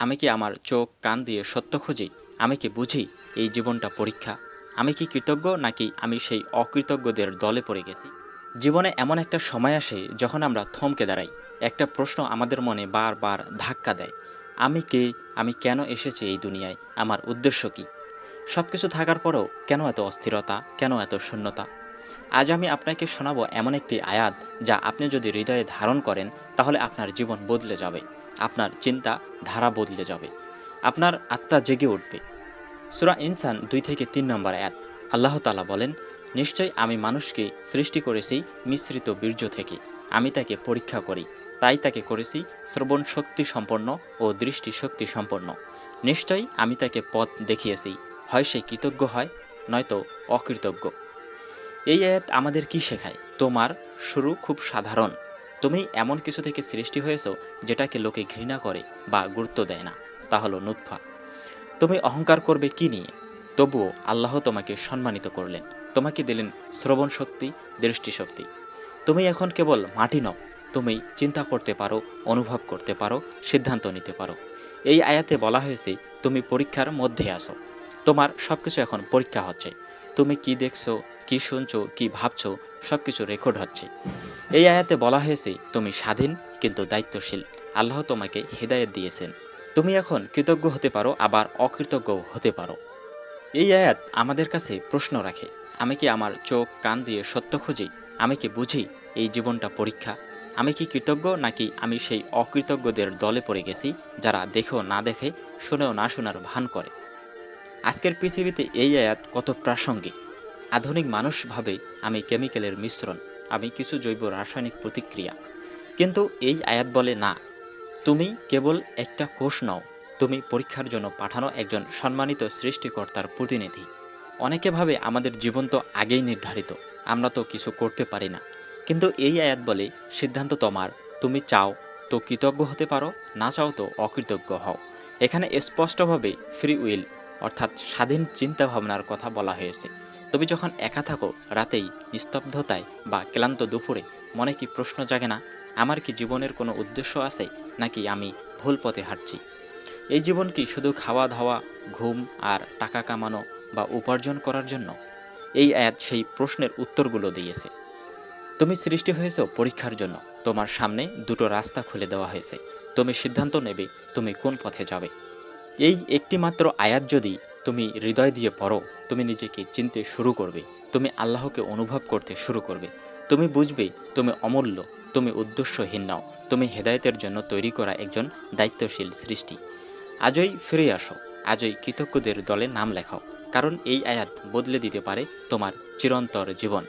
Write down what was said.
আমি কি আমার চোখ কান দিয়ে সত্য খুঁজি? আমি কি বুঝি এই জীবনটা পরীক্ষা? আমি কি কৃতজ্ঞ নাকি আমি সেই অকৃতজ্ঞদের দলে পড়ে গেছি? জীবনে এমন একটা সময় আসে যখন আমরা থমকে দাঁড়াই। একটা প্রশ্ন আমাদের মনে বারবার ধাক্কা দেয়। আমি কে? আমি কেন এসেছি এই দুনিয়ায়? আমার উদ্দেশ্য কি? সব কিছু থাকার পরেও কেন এত অস্থিরতা? কেন এত শূন্যতা? আজ আমি আপনাকে শোনাবো এমন একটি আয়াত যা আপনি যদি হৃদয়ে ধারণ করেন, তাহলে আপনার জীবন বদলে যাবে। আপনার চিন্তা, ধারা বদলে যাবে। আপনার আত্মা জেগে উঠবে। সুরা ইনসান দুই থেকে তিন নম্বর আয়াত। আল্লাহ তালা বলেন, নিশ্চয় আমি মানুষকে সৃষ্টি করেছি মিশ্রিত বীর্য থেকে। আমি তাকে পরীক্ষা করি। তাই তাকে করেছি শ্রবণ শক্তি সম্পন্ন ও দৃষ্টি শক্তি সম্পন্ন। নিশ্চয়ই আমি তাকে পথ দেখিয়েছি। হয় সে কৃতজ্ঞ হয়, নয়তো অকৃতজ্ঞ। এই আয়াত আমাদের কি শেখায়? তোমার শুরু খুব সাধারণ। তুমি এমন কিছু থেকে সৃষ্টি হয়েছো যেটাকে লোকে ঘৃণা করে বা গুরুত্ব দেয় না। তা হলো নুৎফা তুমি অহংকার করবে কি নিয়ে? তবুও আল্লাহ তোমাকে সম্মানিত করলেন। তোমাকে দিলেন শ্রবণ শক্তি দৃষ্টিশক্তি তুমি এখন কেবল মাটি নও, তুমি চিন্তা করতে পারো, অনুভব করতে পারো, সিদ্ধান্ত নিতে পারো। এই আয়াতে বলা হয়েছে, তুমি পরীক্ষার মধ্যে আসো তোমার সব কিছু এখন পরীক্ষা হচ্ছে। তুমি কি দেখছ? কি শুনছো, কি ভাবছ সব কিছু রেকর্ড হচ্ছে। এই আয়াতে বলা হয়েছে, তুমি স্বাধীন, কিন্তু দায়িত্বশীল। আল্লাহ তোমাকে হেদায়েত দিয়েছেন। তুমি এখন কৃতজ্ঞ হতে পারো, আবার অকৃতজ্ঞও হতে পারো। এই আয়াত আমাদের কাছে প্রশ্ন রাখে, আমি কি আমার চোখ, কান দিয়ে সত্য খুঁজি? আমি কি বুঝি এই জীবনটা পরীক্ষা? আমি কি কৃতজ্ঞ, নাকি আমি সেই অকৃতজ্ঞদের দলে পড়ে গেছি, যারা দেখেও না দেখে, শুনেও না শোনার ভান করে? আজকের পৃথিবীতে এই আয়াত কত প্রাসঙ্গিক। আধুনিক মানুষ ভাবে আমি কেমিক্যালের মিশ্রণ, আমি কিছু জৈব রাসায়নিক প্রতিক্রিয়া। কিন্তু এই আয়াত বলে, না, তুমি কেবল একটা কোষ নও, তুমি পরীক্ষার জন্য পাঠানো একজন সম্মানিত সৃষ্টিকর্তার প্রতিনিধি। অনেকে ভাবে আমাদের জীবন তো আগেই নির্ধারিত, আমরা তো কিছু করতে পারি না। কিন্তু এই আয়াত বলে, সিদ্ধান্ত তোমার, তুমি চাও তো কৃতজ্ঞ হতে পারো, না চাও তো অকৃতজ্ঞ হও। এখানে স্পষ্টভাবে ফ্রি উইল, অর্থাৎ স্বাধীন চিন্তা ভাবনার কথা বলা হয়েছে। তুমি যখন একা থাকো, রাতেই নিস্তব্ধতায় বা ক্লান্ত দুপুরে মনে কি প্রশ্ন জাগে না, আমার কি জীবনের কোনো উদ্দেশ্য আছে, নাকি আমি ভুল পথে হাঁটছি? এই জীবন কি শুধু খাওয়া দাওয়া ঘুম আর টাকা কামানো বা উপার্জন করার জন্য? এই আয়াত সেই প্রশ্নের উত্তরগুলো দিয়েছে। তুমি সৃষ্টি হয়েছ পরীক্ষার জন্য, তোমার সামনে দুটো রাস্তা খুলে দেওয়া হয়েছে, তুমি সিদ্ধান্ত নেবে তুমি কোন পথে যাবে। এই একটি মাত্র আয়াত যদি তুমি হৃদয় দিয়ে পড়ো তুমি নিজেকে চিনতে শুরু করবে। তুমি আল্লাহকে অনুভব করতে শুরু করবে। তুমি বুঝবে, তুমি অমূল্য, তুমি উদ্দেশ্যহীন নাও। তুমি হেদায়তের জন্য তৈরি করা একজন দায়িত্বশীল সৃষ্টি। আজই ফিরে আসো, আজই কৃতজ্ঞদের দলে নাম লেখাও। কারণ এই আয়াত বদলে দিতে পারে তোমার চিরন্তর জীবন।